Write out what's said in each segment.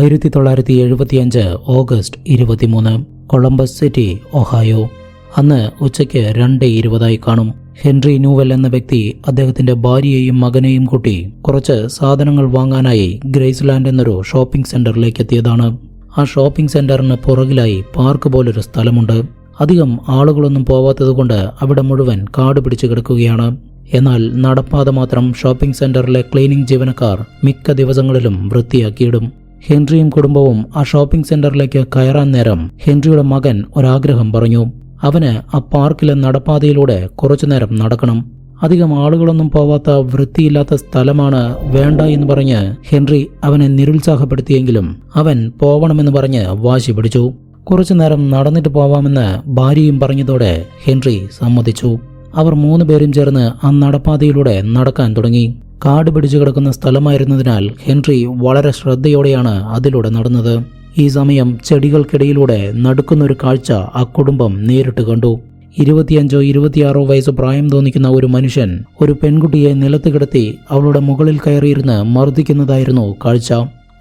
ആയിരത്തി തൊള്ളായിരത്തി എഴുപത്തിയഞ്ച് ഓഗസ്റ്റ് ഇരുപത്തിമൂന്ന് കൊളംബസ് സിറ്റി ഒഹായോ. അന്ന് ഉച്ചയ്ക്ക് രണ്ട് ഇരുപതായി കാണും. ഹെൻറി ന്യൂവൽ എന്ന വ്യക്തി അദ്ദേഹത്തിന്റെ ഭാര്യയെയും മകനെയും കൂട്ടി കുറച്ച് സാധനങ്ങൾ വാങ്ങാനായി ഗ്രേസ്ലാൻഡ് എന്നൊരു ഷോപ്പിംഗ് സെന്ററിലേക്ക് എത്തിയതാണ്. ആ ഷോപ്പിംഗ് സെന്ററിന് പുറകിലായി പാർക്ക് പോലൊരു സ്ഥലമുണ്ട്. അധികം ആളുകളൊന്നും പോവാത്തതുകൊണ്ട് അവിടെ മുഴുവൻ കാട് പിടിച്ചു കിടക്കുകയാണ്. എന്നാൽ നടപ്പാത മാത്രം ഷോപ്പിംഗ് സെന്ററിലെ ക്ലീനിംഗ് ജീവനക്കാർ മിക്ക ദിവസങ്ങളിലും വൃത്തിയാക്കിയിടും. ഹെൻറിയും കുടുംബവും ആ ഷോപ്പിംഗ് സെന്ററിലേക്ക് കയറാൻ നേരം ഹെൻറിയുടെ മകൻ ഒരാഗ്രഹം പറഞ്ഞു. അവന് ആ പാർക്കിലെ നടപ്പാതയിലൂടെ കുറച്ചുനേരം നടക്കണം. അധികം ആളുകളൊന്നും പോവാത്ത വൃത്തിയില്ലാത്ത സ്ഥലമാണ് വേണ്ട എന്ന് പറഞ്ഞ് ഹെൻറി അവനെ നിരുത്സാഹപ്പെടുത്തിയെങ്കിലും അവൻ പോവണമെന്ന് പറഞ്ഞ് വാശി പിടിച്ചു. കുറച്ചുനേരം നടന്നിട്ട് പോവാമെന്ന് ഭാര്യയും പറഞ്ഞതോടെ ഹെൻറി സമ്മതിച്ചു. അവർ മൂന്ന് പേരും ചേർന്ന് ആ നടപ്പാതയിലൂടെ നടക്കാൻ തുടങ്ങി. കാട് പിടിച്ചു കിടക്കുന്ന സ്ഥലമായിരുന്നതിനാൽ ഹെൻറി വളരെ ശ്രദ്ധയോടെയാണ് അതിലൂടെ നടന്നത്. ഈ സമയം ചെടികൾക്കിടയിലൂടെ നടുക്കുന്നൊരു കാഴ്ച ആ കുടുംബം നേരിട്ട് കണ്ടു. ഇരുപത്തിയഞ്ചോ ഇരുപത്തിയാറോ വയസ്സ് പ്രായം തോന്നിക്കുന്ന ഒരു മനുഷ്യൻ ഒരു പെൺകുട്ടിയെ നിലത്ത് കിടത്തി അവളുടെ മുകളിൽ കയറിയിരുന്ന് മർദ്ദിക്കുന്നതായിരുന്നു കാഴ്ച.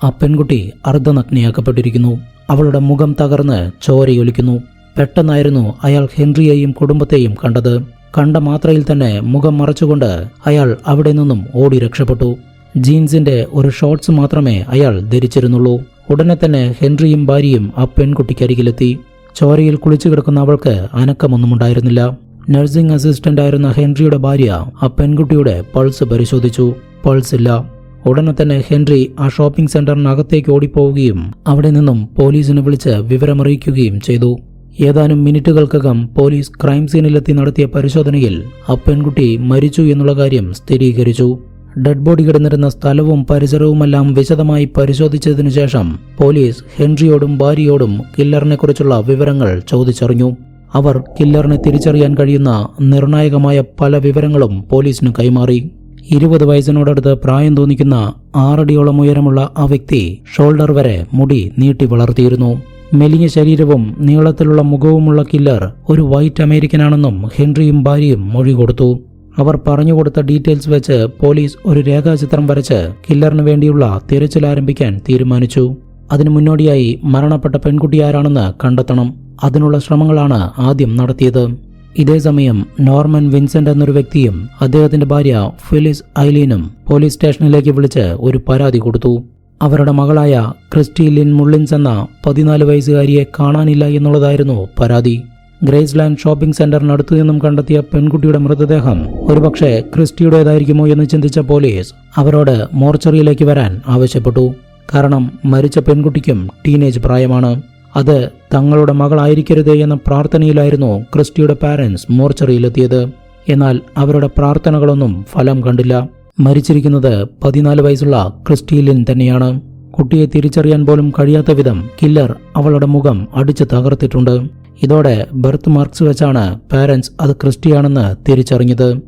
ആ പെൺകുട്ടി അർദ്ധനഗ്നയാക്കപ്പെട്ടിരിക്കുന്നു. അവളുടെ മുഖം തകർന്ന് ചോരയൊലിക്കുന്നു. പെട്ടെന്നായിരുന്നു അയാൾ ഹെൻറിയെയും കുടുംബത്തെയും കണ്ടത്. കണ്ട മാത്രയിൽ തന്നെ മുഖം മറച്ചുകൊണ്ട് അയാൾ അവിടെ നിന്നും ഓടി രക്ഷപ്പെട്ടു. ജീൻസിന്റെ ഒരു ഷോർട്സ് മാത്രമേ അയാൾ ധരിച്ചിരുന്നുള്ളൂ. ഉടനെ തന്നെ ഹെൻറിയും ഭാര്യയും ആ പെൺകുട്ടിക്കരികിലെത്തി ചോരയിൽ കുളിച്ചു കിടക്കുന്ന അവൾക്ക് അനക്കമൊന്നും ഉണ്ടായിരുന്നില്ല നഴ്സിംഗ് അസിസ്റ്റന്റ് ആയിരുന്ന ഹെൻറിയുടെ ഭാര്യ ആ പെൺകുട്ടിയുടെ പൾസ് പരിശോധിച്ചു. പൾസ് ഇല്ല. ഉടനെ തന്നെ ഹെൻറി ആ ഷോപ്പിംഗ് സെന്ററിനകത്തേക്ക് ഓടിപ്പോവുകയും അവിടെ നിന്നും പോലീസിനെ വിളിച്ച് വിവരമറിയിക്കുകയും ചെയ്തു. ഏതാനും മിനിറ്റുകൾക്കകം പോലീസ് ക്രൈം സീനിലെത്തി നടത്തിയ പരിശോധനയിൽ ആ പെൺകുട്ടി മരിച്ചു എന്നുള്ള കാര്യം സ്ഥിരീകരിച്ചു. ഡെഡ് ബോഡി കിടന്നിരുന്ന സ്ഥലവും പരിസരവുമെല്ലാം വിശദമായി പരിശോധിച്ചതിനു ശേഷം പോലീസ് ഹെൻറിയോടും ഭാര്യയോടും കില്ലറിനെക്കുറിച്ചുള്ള വിവരങ്ങൾ ചോദിച്ചറിഞ്ഞു. അവർ കില്ലറിനെ തിരിച്ചറിയാൻ കഴിയുന്ന നിർണായകമായ പല വിവരങ്ങളും പോലീസിന് കൈമാറി. ഇരുപത് വയസ്സിനോടടുത്ത് പ്രായം തോന്നിക്കുന്ന ആറടിയോളം ഉയരമുള്ള ആ വ്യക്തി ഷോൾഡർ വരെ മുടി നീട്ടി വളർത്തിയിരുന്നു. മെലിഞ്ഞ ശരീരവും നീളത്തിലുള്ള മുഖവുമുള്ള കില്ലർ ഒരു വൈറ്റ് അമേരിക്കനാണെന്നും ഹെൻറിയും ഭാര്യയും മൊഴി കൊടുത്തു. അവർ പറഞ്ഞുകൊടുത്ത ഡീറ്റെയിൽസ് വെച്ച് പോലീസ് ഒരു രേഖാചിത്രം വരച്ച് കില്ലറിന് വേണ്ടിയുള്ള തിരച്ചിൽ ആരംഭിക്കാൻ തീരുമാനിച്ചു. അതിനു മുന്നോടിയായി മരണപ്പെട്ട പെൺകുട്ടി ആരാണെന്ന് കണ്ടെത്തണം. അതിനുള്ള ശ്രമങ്ങളാണ് ആദ്യം നടത്തിയത്. ഇതേസമയം നോർമൻ വിൻസെന്റ് എന്നൊരു വ്യക്തിയും അദ്ദേഹത്തിന്റെ ഭാര്യ ഫിലിസ് ഐലീനും പോലീസ് സ്റ്റേഷനിലേക്ക് വിളിച്ച് ഒരു പരാതി കൊടുത്തു. അവരുടെ മകളായ ക്രിസ്റ്റി ലിൻ മുള്ളിൻസ് എന്ന പതിനാല് വയസ്സുകാരിയെ കാണാനില്ല എന്നുള്ളതായിരുന്നു പരാതി. ഗ്രേസ്ലാൻഡ് ഷോപ്പിംഗ് സെന്ററിനടുത്തു നിന്നും കണ്ടെത്തിയ പെൺകുട്ടിയുടെ മൃതദേഹം ഒരുപക്ഷെ ക്രിസ്റ്റിയുടേതായിരിക്കുമോ എന്ന് ചിന്തിച്ച പോലീസ് അവരോട് മോർച്ചറിയിലേക്ക് വരാൻ ആവശ്യപ്പെട്ടു. കാരണം മരിച്ച പെൺകുട്ടിക്കും ടീനേജ് പ്രായമാണ്. അത് തങ്ങളുടെ മകളായിരിക്കരുതേ എന്ന പ്രാർത്ഥനയിലായിരുന്നു ക്രിസ്റ്റിയുടെ പാരൻസ് മോർച്ചറിയിലെത്തിയത്. എന്നാൽ അവരുടെ പ്രാർത്ഥനകളൊന്നും ഫലം കണ്ടില്ല. മരിച്ചിരിക്കുന്നത് പതിനാല് വയസ്സുള്ള ക്രിസ്റ്റീലിൻ തന്നെയാണ്. കുട്ടിയെ തിരിച്ചറിയാൻ പോലും കഴിയാത്ത വിധം കില്ലർ അവളുടെ മുഖം അടിച്ചു തകർത്തിട്ടുണ്ട്. ഇതോടെ ബർത്ത് മാർക്സ് വെച്ചാണ് പാരൻസ് അത് ക്രിസ്റ്റിയാണെന്ന് തിരിച്ചറിഞ്ഞത്.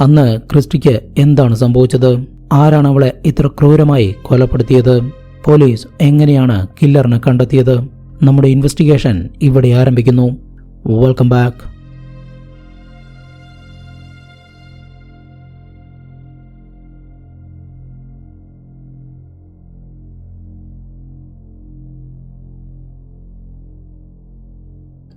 അന്ന് ക്രിസ്റ്റിക്ക് എന്താണ് സംഭവിച്ചത്? ആരാണ് അവളെ ഇത്ര ക്രൂരമായി കൊലപ്പെടുത്തിയത്? പോലീസ് എങ്ങനെയാണ് കില്ലറിനെ കണ്ടെത്തിയത്? നമ്മുടെ ഇൻവെസ്റ്റിഗേഷൻ ഇവിടെ ആരംഭിക്കുന്നു. വെൽക്കം ബാക്ക്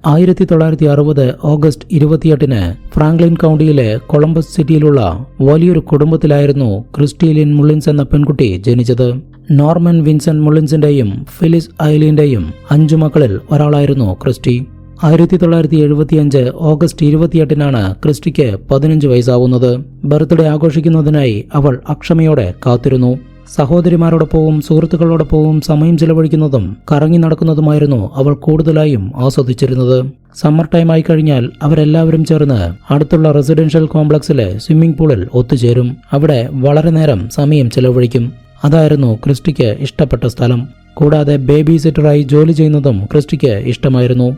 ആയിരത്തി തൊള്ളായിരത്തി അറുപത് ഓഗസ്റ്റ് ഇരുപത്തിയെട്ടിന് ഫ്രാങ്ക്ലിൻ കൗണ്ടിയിലെ കൊളംബസ് സിറ്റിയിലുള്ള വലിയൊരു കുടുംബത്തിലായിരുന്നു ക്രിസ്റ്റീലിൻ മുള്ളിൻസ് എന്ന പെൺകുട്ടി ജനിച്ചത്. നോർമൻ വിൻസെന്റ് മുള്ളിൻസിന്റെയും ഫിലിസ് ഐലിന്റെയും അഞ്ചു മക്കളിൽ ഒരാളായിരുന്നു ക്രിസ്റ്റി. ആയിരത്തി തൊള്ളായിരത്തി എഴുപത്തിയഞ്ച് ഓഗസ്റ്റ് ഇരുപത്തിയെട്ടിനാണ് ക്രിസ്റ്റിക്ക് പതിനഞ്ച് വയസ്സാവുന്നത്. ബർത്ത്ഡേ ആഘോഷിക്കുന്നതിനായി അവൾ അക്ഷമയോടെ കാത്തിരുന്നു. സഹോദരിമാരോടൊപ്പവും സുഹൃത്തുക്കളോടൊപ്പവും സമയം ചെലവഴിക്കുന്നതും കറങ്ങി നടക്കുന്നതുമായിരുന്നു അവൾ കൂടുതലായും ആസ്വദിച്ചിരുന്നത്. സമ്മർ ടൈം ആയി കഴിഞ്ഞാൽ അവരെല്ലാവരും ചേർന്ന് അടുത്തുള്ള റെസിഡൻഷ്യൽ കോംപ്ലക്സിലെ സ്വിമ്മിംഗ് പൂളിൽ ഒത്തുചേരും. അവിടെ വളരെ നേരം സമയം ചെലവഴിക്കും. അതായിരുന്നു ക്രിസ്റ്റിക്ക് ഇഷ്ടപ്പെട്ട സ്ഥലം. കൂടാതെ ബേബി സിറ്ററായി ജോലി ചെയ്യുന്നതും ക്രിസ്റ്റിക്ക് ഇഷ്ടമായിരുന്നു.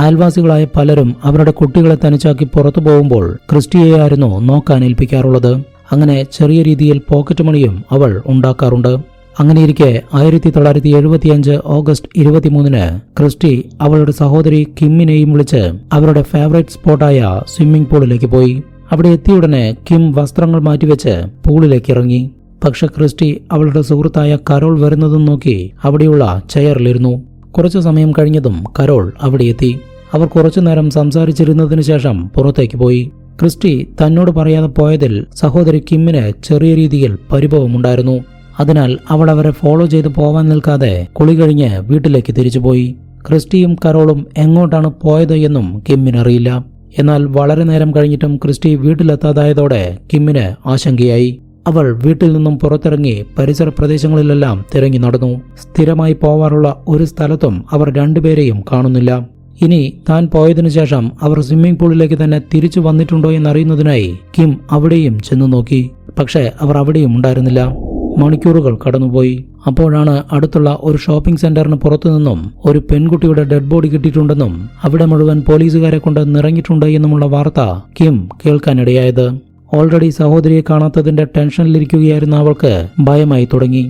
അയൽവാസികളായ പലരും അവരുടെ കുട്ടികളെ തനിച്ചാക്കി പുറത്തു പോകുമ്പോൾ ക്രിസ്റ്റിയെയായിരുന്നു നോക്കാൻ ഏൽപ്പിക്കാറുള്ളത്. അങ്ങനെ ചെറിയ രീതിയിൽ പോക്കറ്റ് മണിയും അവൾ ഉണ്ടാക്കാറുണ്ട്. അങ്ങനെയിരിക്കെ ആയിരത്തി തൊള്ളായിരത്തി എഴുപത്തിയഞ്ച് ഓഗസ്റ്റ് ഇരുപത്തിമൂന്നിന് ക്രിസ്റ്റി അവളുടെ സഹോദരി കിമ്മിനെയും വിളിച്ച് അവരുടെ ഫേവറേറ്റ് സ്പോട്ടായ സ്വിമ്മിംഗ് പൂളിലേക്ക് പോയി. അവിടെ എത്തിയുടനെ കിം വസ്ത്രങ്ങൾ മാറ്റിവെച്ച് പൂളിലേക്ക് ഇറങ്ങി. പക്ഷെ ക്രിസ്റ്റി അവളുടെ സുഹൃത്തായ കരോൾ വരുന്നതും നോക്കി അവിടെയുള്ള ചെയറിലിരുന്നു. കുറച്ചു സമയം കഴിഞ്ഞതും കരോൾ അവിടെ എത്തി. അവർ കുറച്ചു നേരം സംസാരിച്ചിരുന്നതിനു ശേഷം പുറത്തേക്ക് പോയി. ക്രിസ്റ്റി തന്നോട് പറയാതെ പോയതിൽ സഹോദരി കിമ്മിന് ചെറിയ രീതിയിൽ പരിഭവമുണ്ടായിരുന്നു. അതിനാൽ അവൾ അവരെ ഫോളോ ചെയ്ത് പോവാൻ നിൽക്കാതെ കുളി കഴിഞ്ഞ് വീട്ടിലേക്ക് തിരിച്ചുപോയി. ക്രിസ്റ്റിയും കരോളും എങ്ങോട്ടാണ് പോയത് എന്നും കിമ്മിനറിയില്ല. എന്നാൽ വളരെ നേരം കഴിഞ്ഞിട്ടും ക്രിസ്റ്റി വീട്ടിലെത്താതായതോടെ കിമ്മിന് ആശങ്കയായി. അവൾ വീട്ടിൽ നിന്നും പുറത്തിറങ്ങി പരിസര പ്രദേശങ്ങളിലെല്ലാം തിരഞ്ഞു നടന്നു. സ്ഥിരമായി പോവാറുള്ള ഒരു സ്ഥലത്തും അവർ രണ്ടുപേരെയും കാണുന്നില്ല. ഇനി താൻ പോയതിനു ശേഷം അവർ സ്വിമ്മിംഗ് പൂളിലേക്ക് തന്നെ തിരിച്ചു വന്നിട്ടുണ്ടോ എന്നറിയുന്നതിനായി കിം അവിടെയും ചെന്നു നോക്കി. പക്ഷേ അവർ അവിടെയും ഉണ്ടായിരുന്നില്ല. മണിക്കൂറുകൾ കടന്നുപോയി. അപ്പോഴാണ് അടുത്തുള്ള ഒരു ഷോപ്പിംഗ് സെന്ററിന് പുറത്തുനിന്നും ഒരു പെൺകുട്ടിയുടെ ഡെഡ് ബോഡി കിട്ടിയിട്ടുണ്ടെന്നും അവിടെ മുഴുവൻ പോലീസുകാരെ കൊണ്ട് നിറഞ്ഞിട്ടുണ്ട് എന്നുമുള്ള വാർത്ത കിം കേൾക്കാനിടയായത്. ഓൾറെഡി സഹോദരിയെ കാണാത്തതിന്റെ ടെൻഷനിലിരിക്കുകയായിരുന്ന അവൾക്ക് ഭയമായി തുടങ്ങി.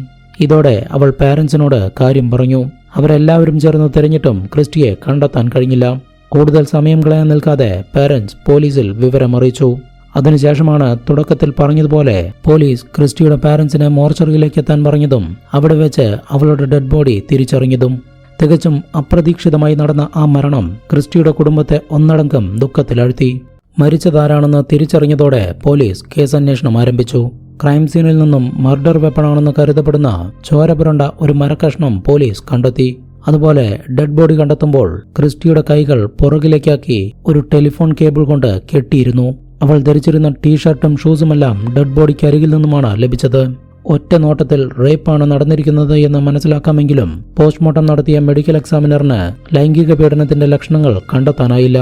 ഇതോടെ അവൾ പാരൻസിനോട് കാര്യം പറഞ്ഞു. അവരെല്ലാവരും ചേർന്ന് തിരഞ്ഞിട്ടും ക്രിസ്റ്റിയെ കണ്ടെത്താൻ കഴിഞ്ഞില്ല. കൂടുതൽ സമയം കളയാൻ നിൽക്കാതെ പാരൻസ് പോലീസിൽ വിവരം അറിയിച്ചു അതിനുശേഷമാണ് തുടക്കത്തിൽ പറഞ്ഞതുപോലെ പോലീസ് ക്രിസ്റ്റിയുടെ പാരൻസിനെ മോർച്ചറിയിലേക്ക് എത്താൻ പറഞ്ഞതും അവിടെ വെച്ച് അവളുടെ ഡെഡ് ബോഡി തിരിച്ചറിഞ്ഞതും. തികച്ചും അപ്രതീക്ഷിതമായി നടന്ന ആ മരണം ക്രിസ്റ്റിയുടെ കുടുംബത്തെ ഒന്നടങ്കം ദുഃഖത്തിലാഴ്ത്തി. മരിച്ചതാരാണെന്ന് തിരിച്ചറിഞ്ഞതോടെ പോലീസ് കേസന്വേഷണം ആരംഭിച്ചു. ക്രൈം സീനിൽ നിന്നും മർഡർ വെപ്പണാണെന്ന് കരുതപ്പെടുന്ന ചോരപുരണ്ട ഒരു മരക്കഷ്ണം പോലീസ് കണ്ടെത്തി. അതുപോലെ ഡെഡ് ബോഡി കണ്ടെത്തുമ്പോൾ ക്രിസ്റ്റിയുടെ കൈകൾ പുറകിലേക്കാക്കി ഒരു ടെലിഫോൺ കേബിൾ കൊണ്ട് കെട്ടിയിരുന്നു. അവൾ ധരിച്ചിരുന്ന ടീഷർട്ടും ഷൂസുമെല്ലാം ഡെഡ് ബോഡിക്ക് അരികിൽ നിന്നുമാണ് ലഭിച്ചത്. ഒറ്റ നോട്ടത്തിൽ റേപ്പാണ് നടന്നിരിക്കുന്നത് എന്ന് മനസ്സിലാക്കാമെങ്കിലും പോസ്റ്റ്മോർട്ടം നടത്തിയ മെഡിക്കൽ എക്സാമിനറിന് ലൈംഗിക പീഡനത്തിന്റെ ലക്ഷണങ്ങൾ കണ്ടെത്താനായില്ല.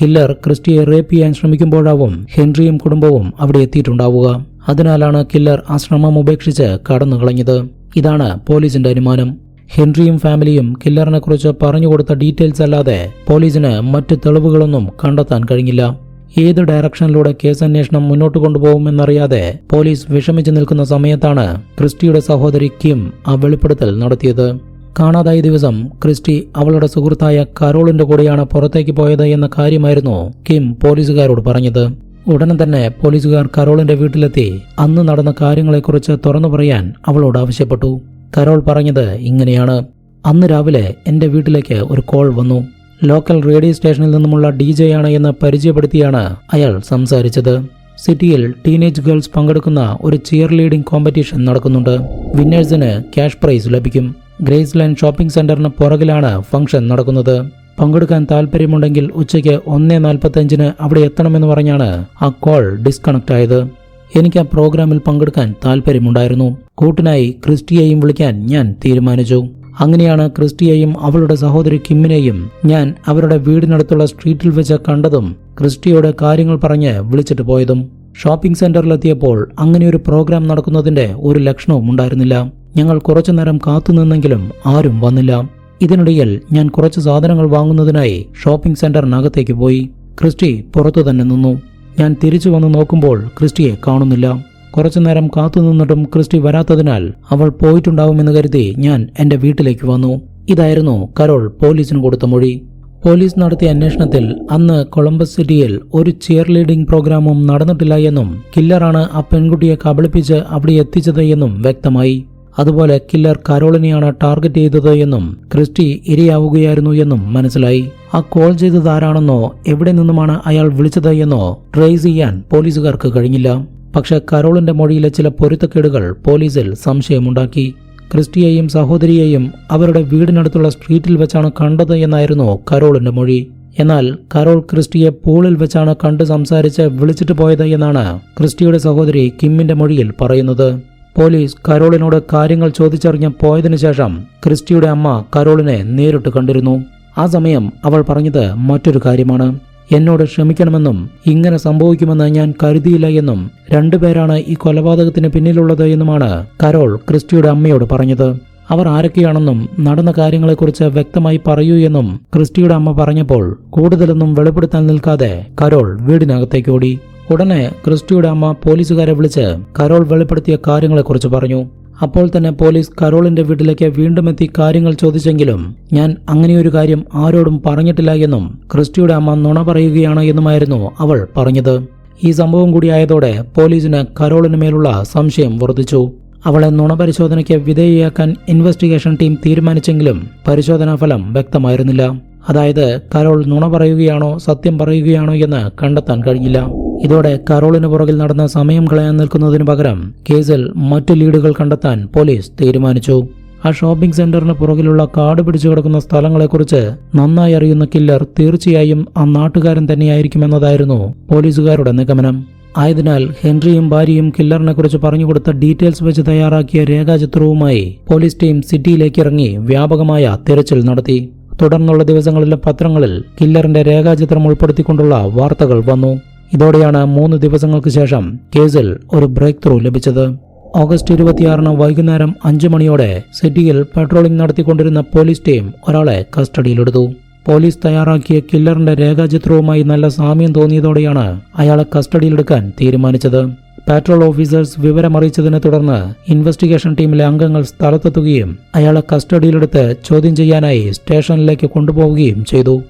കില്ലർ ക്രിസ്റ്റിയെ റേപ്പ് ചെയ്യാൻ ശ്രമിക്കുമ്പോഴാവും ഹെൻറിയും കുടുംബവും അവിടെ എത്തിയിട്ടുണ്ടാവുക. അതിനാലാണ് കില്ലർ ആ ശ്രമം ഉപേക്ഷിച്ച് കടന്നു കളഞ്ഞത്. ഇതാണ് പോലീസിന്റെ അനുമാനം. ഹെൻറിയും ഫാമിലിയും കില്ലറിനെ കുറിച്ച് പറഞ്ഞുകൊടുത്ത ഡീറ്റെയിൽസ് അല്ലാതെ പോലീസിന് മറ്റ് തെളിവുകളൊന്നും കണ്ടെത്താൻ കഴിഞ്ഞില്ല. ഏത് ഡയറക്ഷനിലൂടെ കേസ് അന്വേഷണം മുന്നോട്ട് കൊണ്ടുപോകുമെന്നറിയാതെ പോലീസ് വിഷമിച്ചു നിൽക്കുന്ന സമയത്താണ് ക്രിസ്റ്റിയുടെ സഹോദരി കിം ആ വെളിപ്പെടുത്തൽ നടത്തിയത്. കാണാതായ ദിവസം ക്രിസ്റ്റി അവളുടെ സുഹൃത്തായ കരോളിന്റെ കൂടെയാണ് പുറത്തേക്ക് പോയത് എന്ന കാര്യമായിരുന്നു കിം പോലീസുകാരോട് പറഞ്ഞത്. ഉടനെ തന്നെ പോലീസുകാർ കരോളിന്റെ വീട്ടിലെത്തി. അന്ന് നടന്ന കാര്യങ്ങളെക്കുറിച്ച് തുറന്നു പറയാൻ അവളോട് ആവശ്യപ്പെട്ടു. കരോൾ പറഞ്ഞത് ഇങ്ങനെയാണ്. അന്ന് രാവിലെ എന്റെ വീട്ടിലേക്ക് ഒരു കോൾ വന്നു. ലോക്കൽ റേഡിയോ സ്റ്റേഷനിൽ നിന്നുമുള്ള ഡി ജെ ആണ് എന്ന് പരിചയപ്പെടുത്തിയാണ് അയാൾ സംസാരിച്ചത്. സിറ്റിയിൽ ടീനേജ് ഗേൾസ് പങ്കെടുക്കുന്ന ഒരു ചിയർ ലീഡിംഗ് കോമ്പറ്റീഷൻ നടക്കുന്നുണ്ട്. വിന്നേഴ്സിന് ക്യാഷ് പ്രൈസ് ലഭിക്കും. ഗ്രേസ് ലാൻഡ് ഷോപ്പിംഗ് സെന്ററിന് പുറകിലാണ് ഫംഗ്ഷൻ നടക്കുന്നത്. പങ്കെടുക്കാൻ താല്പര്യമുണ്ടെങ്കിൽ ഉച്ചയ്ക്ക് ഒന്നേ നാൽപ്പത്തഞ്ചിന് അവിടെ എത്തണമെന്ന് പറഞ്ഞാണ് ആ കോൾ ഡിസ്കണക്ട് ആയത് എനിക്ക് ആ പ്രോഗ്രാമിൽ പങ്കെടുക്കാൻ താല്പര്യമുണ്ടായിരുന്നു കൂട്ടിനായി ക്രിസ്റ്റിയെയും വിളിക്കാൻ ഞാൻ തീരുമാനിച്ചു. അങ്ങനെയാണ് ക്രിസ്റ്റിയെയും അവളുടെ സഹോദരി കിമ്മിനെയും ഞാൻ അവരുടെ വീടിനടുത്തുള്ള സ്ട്രീറ്റിൽ വെച്ച് കണ്ടതും ക്രിസ്റ്റിയോട് കാര്യങ്ങൾ പറഞ്ഞ് വിളിച്ചിട്ട് പോയതും. ഷോപ്പിംഗ് സെന്ററിലെത്തിയപ്പോൾ അങ്ങനെ ഒരു പ്രോഗ്രാം നടക്കുന്നതിന്റെ ഒരു ലക്ഷണവും ഉണ്ടായിരുന്നില്ല. ഞങ്ങൾ കുറച്ചു നേരം കാത്തുനിന്നെങ്കിലും ആരും വന്നില്ല. ഇതിനിടയിൽ ഞാൻ കുറച്ച് സാധനങ്ങൾ വാങ്ങുന്നതിനായി ഷോപ്പിംഗ് സെന്ററിനകത്തേക്ക് പോയി. ക്രിസ്റ്റി പുറത്തു തന്നെ നിന്നു. ഞാൻ തിരിച്ചു വന്ന് നോക്കുമ്പോൾ ക്രിസ്റ്റിയെ കാണുന്നില്ല. കുറച്ചു നേരം കാത്തുനിന്നിട്ടും ക്രിസ്റ്റി വരാത്തതിനാൽ അവൾ പോയിട്ടുണ്ടാവുമെന്ന് കരുതി ഞാൻ എന്റെ വീട്ടിലേക്ക് വന്നു. ഇതായിരുന്നു കരോൾ പോലീസിന് കൊടുത്ത മൊഴി. പോലീസ് നടത്തിയ അന്വേഷണത്തിൽ അന്ന് കൊളംബസ് സിറ്റിയിൽ ഒരു ചിയർ ലീഡിംഗ് പ്രോഗ്രാമും നടന്നിട്ടില്ല എന്നും കില്ലറാണ് ആ പെൺകുട്ടിയെ കബളിപ്പിച്ച് അവിടെ എത്തിച്ചത് എന്നും വ്യക്തമായി. അതുപോലെ കില്ലർ കരോളിനെയാണ് ടാർഗറ്റ് ചെയ്തത് എന്നും ക്രിസ്റ്റി ഇരയാവുകയായിരുന്നു എന്നും മനസ്സിലായി. ആ കോൾ ചെയ്തത് ആരാണെന്നോ എവിടെ നിന്നുമാണ് അയാൾ വിളിച്ചത് എന്നോ ട്രേസ് ചെയ്യാൻ പോലീസുകാർക്ക് കഴിഞ്ഞില്ല. പക്ഷെ കരോളിന്റെ മൊഴിയിലെ ചില പൊരുത്തക്കേടുകൾ പോലീസിൽ സംശയമുണ്ടാക്കി. ക്രിസ്റ്റിയെയും സഹോദരിയെയും അവരുടെ വീടിനടുത്തുള്ള സ്ട്രീറ്റിൽ വെച്ചാണ് കണ്ടത് എന്നായിരുന്നു കരോളിന്റെ മൊഴി. എന്നാൽ കരോൾ ക്രിസ്റ്റിയെ പൂളിൽ വെച്ചാണ് കണ്ട് സംസാരിച്ച് വിളിച്ചിട്ട് പോയത് എന്നാണ് ക്രിസ്റ്റിയുടെ സഹോദരി കിമ്മിന്റെ മൊഴിയിൽ പറയുന്നത്. പോലീസ് കരോളിനോട് കാര്യങ്ങൾ ചോദിച്ചറിഞ്ഞ് പോയതിനു ശേഷം ക്രിസ്റ്റിയുടെ അമ്മ കരോളിനെ നേരിട്ട് കണ്ടിരുന്നു. ആ സമയം അവൾ പറഞ്ഞത് മറ്റൊരു കാര്യമാണ്. എന്നോട് ക്ഷമിക്കണമെന്നും ഇങ്ങനെ സംഭവിക്കുമെന്ന് ഞാൻ കരുതിയില്ല എന്നും രണ്ടുപേരാണ് ഈ കൊലപാതകത്തിന് പിന്നിലുള്ളത് എന്നുമാണ് കരോൾ ക്രിസ്റ്റിയുടെ അമ്മയോട് പറഞ്ഞത്. അവർ ആരൊക്കെയാണെന്നും നടന്ന കാര്യങ്ങളെക്കുറിച്ച് വ്യക്തമായി പറയൂ എന്നും ക്രിസ്റ്റിയുടെ അമ്മ പറഞ്ഞപ്പോൾ കൂടുതലൊന്നും വെളിപ്പെടുത്താൻ നിൽക്കാതെ കരോൾ വീടിനകത്തേക്ക് ഓടി. ഉടനെ ക്രിസ്റ്റിയുടെ അമ്മ പോലീസുകാരെ വിളിച്ച് കരോൾ വെളിപ്പെടുത്തിയ കാര്യങ്ങളെക്കുറിച്ച് പറഞ്ഞു. അപ്പോൾ തന്നെ പോലീസ് കരോളിന്റെ വീട്ടിലേക്ക് വീണ്ടും എത്തി കാര്യങ്ങൾ ചോദിച്ചെങ്കിലും ഞാൻ അങ്ങനെയൊരു കാര്യം ആരോടും പറഞ്ഞിട്ടില്ല എന്നും ക്രിസ്റ്റിയുടെ അമ്മ നുണ പറയുകയാണ് എന്നുമായിരുന്നു അവൾ പറഞ്ഞത്. ഈ സംഭവം കൂടിയായതോടെ പോലീസിന് കരോളിന് മേലുള്ള സംശയം വർദ്ധിച്ചു. അവളെ നുണ പരിശോധനയ്ക്ക് വിധേയയാക്കാൻ ഇൻവെസ്റ്റിഗേഷൻ ടീം തീരുമാനിച്ചെങ്കിലും പരിശോധനാ ഫലം വ്യക്തമായിരുന്നില്ല. അതായത് കരോൾ നുണ പറയുകയാണോ സത്യം പറയുകയാണോ എന്ന് കണ്ടെത്താൻ കഴിഞ്ഞില്ല. ഇതോടെ കരോളിന് പുറകിൽ നടന്ന സമയം കളയാൻ നിൽക്കുന്നതിനു പകരം കേസിൽ മറ്റു ലീഡുകൾ കണ്ടെത്താൻ പോലീസ് തീരുമാനിച്ചു. ആ ഷോപ്പിംഗ് സെന്ററിന് പുറകിലുള്ള കാട് പിടിച്ചു കിടക്കുന്ന സ്ഥലങ്ങളെക്കുറിച്ച് നന്നായി അറിയുന്ന കില്ലർ തീർച്ചയായും ആ നാട്ടുകാരൻ തന്നെയായിരിക്കുമെന്നതായിരുന്നു പോലീസുകാരുടെ നിഗമനം. ആയതിനാൽ ഹെൻറിയും ഭാര്യയും കില്ലറിനെ കുറിച്ച് പറഞ്ഞുകൊടുത്ത ഡീറ്റെയിൽസ് വെച്ച് തയ്യാറാക്കിയ രേഖാചിത്രവുമായി പോലീസ് ടീം സിറ്റിയിലേക്ക് ഇറങ്ങി വ്യാപകമായ തിരച്ചിൽ നടത്തി. തുടർന്നുള്ള ദിവസങ്ങളിലെ പത്രങ്ങളിൽ കില്ലറിന്റെ രേഖാചിത്രം ഉൾപ്പെടുത്തിക്കൊണ്ടുള്ള വാർത്തകൾ വന്നു. ഇതോടെയാണ് മൂന്ന് ദിവസങ്ങൾക്ക് ശേഷം കേസിൽ ഒരു ബ്രേക്ക് ത്രൂ ലഭിച്ചത്. ഓഗസ്റ്റ് ഇരുപത്തിയാറിന് വൈകുന്നേരം അഞ്ചു മണിയോടെ സിറ്റിയിൽ പട്രോളിംഗ് നടത്തിക്കൊണ്ടിരുന്ന പോലീസ് ടീം ഒരാളെ കസ്റ്റഡിയിലെടുത്തു. പോലീസ് തയ്യാറാക്കിയ കില്ലറിന്റെ രേഖാചിത്രവുമായി നല്ല സാമ്യം തോന്നിയതോടെയാണ് അയാളെ കസ്റ്റഡിയിലെടുക്കാൻ തീരുമാനിച്ചത്. പാട്രോൾ ഓഫീസേഴ്സ് വിവരമറിയിച്ചതിനെ തുടർന്ന് ഇൻവെസ്റ്റിഗേഷൻ ടീമിലെ അംഗങ്ങൾ സ്ഥലത്തെത്തുകയും അയാളെ കസ്റ്റഡിയിലെടുത്ത് ചോദ്യം ചെയ്യാനായി സ്റ്റേഷനിലേക്ക് കൊണ്ടുപോവുകയും ചെയ്തു.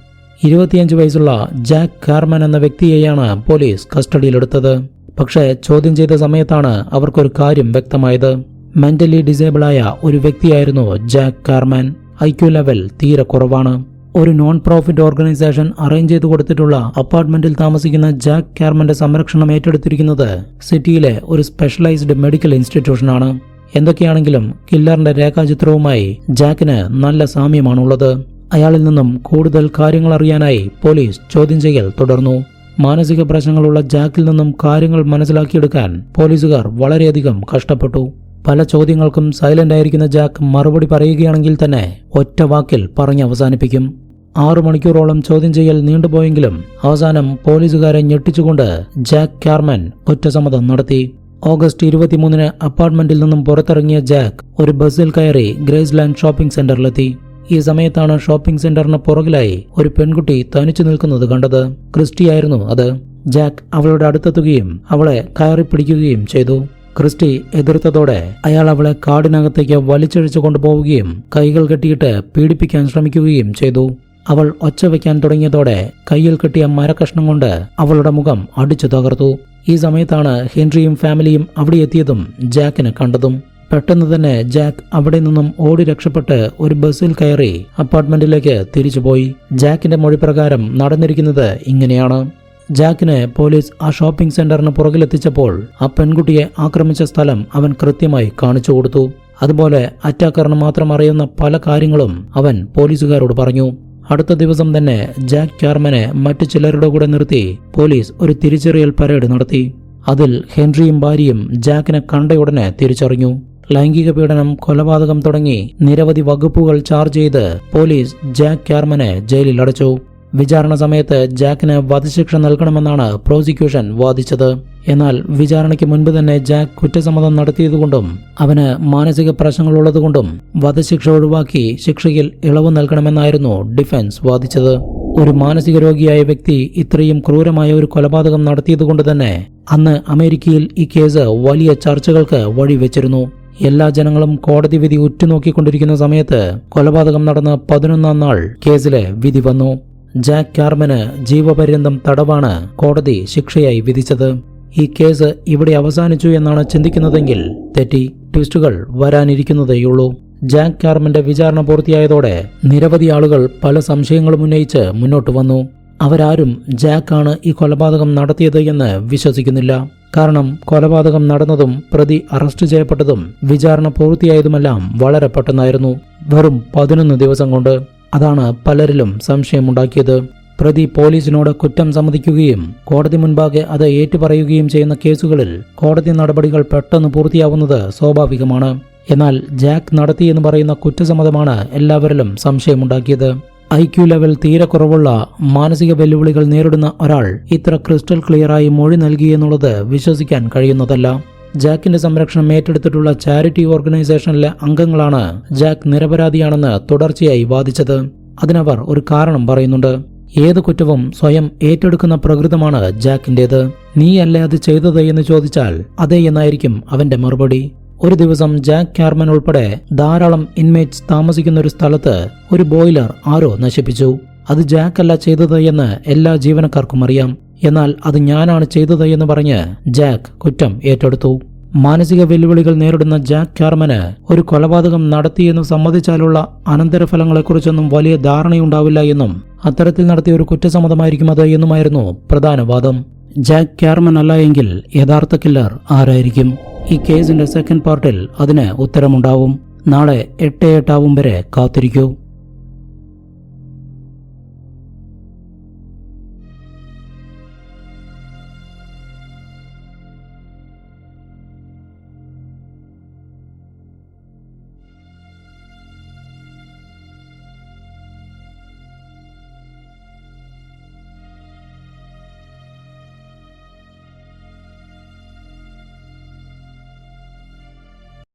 ഇരുപത്തിയഞ്ച് വയസ്സുള്ള ജാക്ക് കാർമൻ എന്ന വ്യക്തിയെയാണ് പോലീസ് കസ്റ്റഡിയിലെടുത്തത്. പക്ഷേ ചോദ്യം ചെയ്ത സമയത്താണ് അവർക്കൊരു കാര്യം വ്യക്തമായത്. മെന്റലി ഡിസേബിളായ ഒരു വ്യക്തിയായിരുന്നു ജാക്ക് കാർമാൻ. ക്യു ലെവൽ തീരെ കുറവാണ്. ഒരു നോൺ പ്രോഫിറ്റ് ഓർഗനൈസേഷൻ അറേഞ്ച് ചെയ്തു കൊടുത്തിട്ടുള്ള അപ്പാർട്ട്മെന്റിൽ താമസിക്കുന്ന ജാക്ക് കാർമന്റെ സംരക്ഷണം ഏറ്റെടുത്തിരിക്കുന്നത് സിറ്റിയിലെ ഒരു സ്പെഷ്യലൈസ്ഡ് മെഡിക്കൽ ഇൻസ്റ്റിറ്റ്യൂഷനാണ് എന്തൊക്കെയാണെങ്കിലും കില്ലറിന്റെ രേഖാചിത്രവുമായി ജാക്കിന് നല്ല സാമ്യമാണുള്ളത്. അയാളിൽ നിന്നും കൂടുതൽ കാര്യങ്ങൾ അറിയാനായി പോലീസ് ചോദ്യം ചെയ്യൽ തുടർന്നു. മാനസിക പ്രശ്നങ്ങളുള്ള ജാക്കിൽ നിന്നും കാര്യങ്ങൾ മനസ്സിലാക്കിയെടുക്കാൻ പോലീസുകാർ വളരെയധികം കഷ്ടപ്പെട്ടു. പല ചോദ്യങ്ങൾക്കും സൈലന്റ് ആയിരിക്കുന്ന ജാക്ക് മറുപടി പറയുകയാണെങ്കിൽ തന്നെ ഒറ്റ വാക്കിൽ പറഞ്ഞ് അവസാനിപ്പിക്കും. ആറു മണിക്കൂറോളം ചോദ്യം ചെയ്യൽ നീണ്ടുപോയെങ്കിലും അവസാനം പോലീസുകാരെ ഞെട്ടിച്ചുകൊണ്ട് ജാക്ക് കാർമൻ ഒറ്റസമ്മതം നടത്തി. ഓഗസ്റ്റ് ഇരുപത്തിമൂന്നിന് അപ്പാർട്ട്മെന്റിൽ നിന്നും പുറത്തിറങ്ങിയ ജാക്ക് ഒരു ബസ്സിൽ കയറി ഗ്രേസ്ലാൻഡ് ഷോപ്പിംഗ് സെന്ററിലെത്തി. ഈ സമയത്താണ് ഷോപ്പിംഗ് സെന്ററിന് പുറകിലായി ഒരു പെൺകുട്ടി തനിച്ചു നിൽക്കുന്നത് കണ്ടത്. ക്രിസ്റ്റിയായിരുന്നു അത്. ജാക്ക് അവളുടെ അടുത്തെത്തുകയും അവളെ കയറി പിടിക്കുകയും ചെയ്തു. ക്രിസ്റ്റി എതിർത്തതോടെ അയാൾ അവളെ കാടിനകത്തേക്ക് വലിച്ചഴിച്ചു കൊണ്ടുപോവുകയും കൈകൾ കെട്ടിയിട്ട് പീഡിപ്പിക്കാൻ ശ്രമിക്കുകയും ചെയ്തു. അവൾ ഒച്ച വയ്ക്കാൻ തുടങ്ങിയതോടെ കയ്യിൽ കെട്ടിയ മരക്കഷ്ണം കൊണ്ട് അവളുടെ മുഖം അടിച്ചു തകർത്തു. ഈ സമയത്താണ് ഹെൻറിയും ഫാമിലിയും അവിടെ എത്തിയതും ജാക്കിന് കണ്ടതും. പെട്ടെന്ന് തന്നെ ജാക്ക് അവിടെ നിന്നും ഓടി രക്ഷപ്പെട്ട് ഒരു ബസ്സിൽ കയറി അപ്പാർട്ട്മെന്റിലേക്ക് തിരിച്ചുപോയി. ജാക്കിന്റെ മൊഴി പ്രകാരം നടന്നിരിക്കുന്നത് ഇങ്ങനെയാണ്. ജാക്കിനെ പോലീസ് ആ ഷോപ്പിംഗ് സെന്ററിന് പുറകിലെത്തിച്ചപ്പോൾ ആ പെൺകുട്ടിയെ ആക്രമിച്ച സ്ഥലം അവൻ കൃത്യമായി കാണിച്ചു കൊടുത്തു. അതുപോലെ അറ്റാക്കറിന് മാത്രം അറിയുന്ന പല കാര്യങ്ങളും അവൻ പോലീസുകാരോട് പറഞ്ഞു. അടുത്ത ദിവസം തന്നെ ജാക്ക് ചാർമനെ മറ്റു ചിലരുടെ കൂടെ നിർത്തി പോലീസ് ഒരു തിരിച്ചറിയൽ പരേഡ് നടത്തി. അതിൽ ഹെൻറിയും ഭാര്യയും ജാക്കിനെ കണ്ടയുടനെ തിരിച്ചറിഞ്ഞു. ലൈംഗിക പീഡനം കൊലപാതകം തുടങ്ങി നിരവധി വകുപ്പുകൾ ചാർജ് ചെയ്ത് പോലീസ് ജാക്ക് ക്യാർമനെ ജയിലിൽ അടച്ചു. വിചാരണ സമയത്ത് ജാക്കിന് വധശിക്ഷ നൽകണമെന്നാണ് പ്രോസിക്യൂഷൻ വാദിച്ചത്. എന്നാൽ വിചാരണയ്ക്ക് മുൻപ് തന്നെ ജാക്ക് കുറ്റസമ്മതം നടത്തിയതുകൊണ്ടും അവന് മാനസിക പ്രശ്നങ്ങളുള്ളതുകൊണ്ടും വധശിക്ഷ ഒഴിവാക്കി ശിക്ഷയിൽ ഇളവ് നൽകണമെന്നായിരുന്നു ഡിഫൻസ് വാദിച്ചത്. ഒരു മാനസിക രോഗിയായ വ്യക്തി ഇത്രയും ക്രൂരമായ ഒരു കൊലപാതകം നടത്തിയതുകൊണ്ട് തന്നെ അന്ന് അമേരിക്കയിൽ ഈ കേസ് വലിയ ചർച്ചകൾക്ക് വഴിവെച്ചിരുന്നു. എല്ലാ ജനങ്ങളും കോടതി വിധി ഉറ്റുനോക്കിക്കൊണ്ടിരിക്കുന്ന സമയത്ത് കൊലപാതകം നടന്ന പതിനൊന്നാം നാൾ കേസിലെ വിധി വന്നു. ജാക്ക് കാർമന് ജീവപര്യന്തം തടവാണ് കോടതി ശിക്ഷയായി വിധിച്ചത്. ഈ കേസ് ഇവിടെ അവസാനിച്ചു എന്നാണ് ചിന്തിക്കുന്നതെങ്കിൽ തെറ്റി ട്വിസ്റ്റുകൾ വരാനിരിക്കുന്നതേയുള്ളൂ. ജാക്ക് കാർമന്റെ വിചാരണ പൂർത്തിയായതോടെ നിരവധി ആളുകൾ പല സംശയങ്ങളും ഉന്നയിച്ച് മുന്നോട്ട് വന്നു. അവരാരും ജാക്കാണ് ഈ കൊലപാതകം നടത്തിയത് എന്ന് വിശ്വസിക്കുന്നില്ല. കാരണം കൊലപാതകം നടന്നതും പ്രതി അറസ്റ്റ് ചെയ്യപ്പെട്ടതും വിചാരണ പൂർത്തിയായതുമെല്ലാം വളരെ പെട്ടെന്നായിരുന്നു. വെറും പതിനൊന്ന് ദിവസം കൊണ്ട് അതാണ് പലരിലും സംശയമുണ്ടാക്കിയത്. പ്രതി പോലീസിനോട് കുറ്റം സമ്മതിക്കുകയും കോടതി മുൻപാകെ അത് ഏറ്റുപറയുകയും ചെയ്യുന്ന കേസുകളിൽ കോടതി നടപടികൾ പെട്ടെന്ന് പൂർത്തിയാവുന്നത് സ്വാഭാവികമാണ്. എന്നാൽ ജാക്ക് നടത്തിയെന്ന് പറയുന്ന കുറ്റസമ്മതമാണ് എല്ലാവരിലും സംശയമുണ്ടാക്കിയത്. ഐ ക്യു ലെവൽ തീരെ കുറവുള്ള മാനസിക വെല്ലുവിളികൾ നേരിടുന്ന ഒരാൾ ഇത്ര ക്രിസ്റ്റൽ ക്ലിയറായി മൊഴി നൽകി എന്നുള്ളത് വിശ്വസിക്കാൻ കഴിയുന്നതല്ല. ജാക്കിന്റെ സംരക്ഷണം ഏറ്റെടുത്തിട്ടുള്ള ചാരിറ്റി ഓർഗനൈസേഷനിലെ അംഗങ്ങളാണ് ജാക്ക് നിരപരാധിയാണെന്ന് തുടർച്ചയായി വാദിച്ചത്. അതിനവർ ഒരു കാരണം പറയുന്നുണ്ട്. ഏത് കുറ്റവും സ്വയം ഏറ്റെടുക്കുന്ന പ്രകൃതമാണ് ജാക്കിന്റേത് നീയല്ലേ അത് ചെയ്തത് എന്ന് ചോദിച്ചാൽ അതെ എന്നായിരിക്കും അവന്റെ മറുപടി. ഒരു ദിവസം ജാക്ക് ക്യാർമൻ ഉൾപ്പെടെ ധാരാളം ഇൻമേറ്റ്സ് താമസിക്കുന്ന ഒരു സ്ഥലത്ത് ഒരു ബോയിലർ ആരോ നശിപ്പിച്ചു. അത് ജാക്ക് അല്ല ചെയ്തത് എന്ന് എല്ലാ ജീവനക്കാർക്കും അറിയാം. എന്നാൽ അത് ഞാനാണ് ചെയ്തത് എന്ന് പറഞ്ഞ് ജാക്ക് കുറ്റം ഏറ്റെടുത്തു. മാനസിക വെല്ലുവിളികൾ നേരിടുന്ന ജാക്ക് ക്യാർമന് ഒരു കൊലപാതകം നടത്തിയെന്ന് സമ്മതിച്ചാലുള്ള അനന്തരഫലങ്ങളെക്കുറിച്ചൊന്നും വലിയ ധാരണയുണ്ടാവില്ല എന്നും അത്തരത്തിൽ നടത്തിയ ഒരു കുറ്റസമ്മതമായിരിക്കും അത് എന്നുമായിരുന്നു പ്രധാന വാദം. ജാക്ക് ക്യാർമൻ അല്ല എങ്കിൽ യഥാർത്ഥ കില്ലർ ആരായിരിക്കും? ഈ കേസിന്റെ സെക്കൻഡ് പാർട്ടിൽ അതിന് ഉത്തരമുണ്ടാവും. നാളെ എട്ട് എട്ടാവും വരെ കാത്തിരിക്കൂ.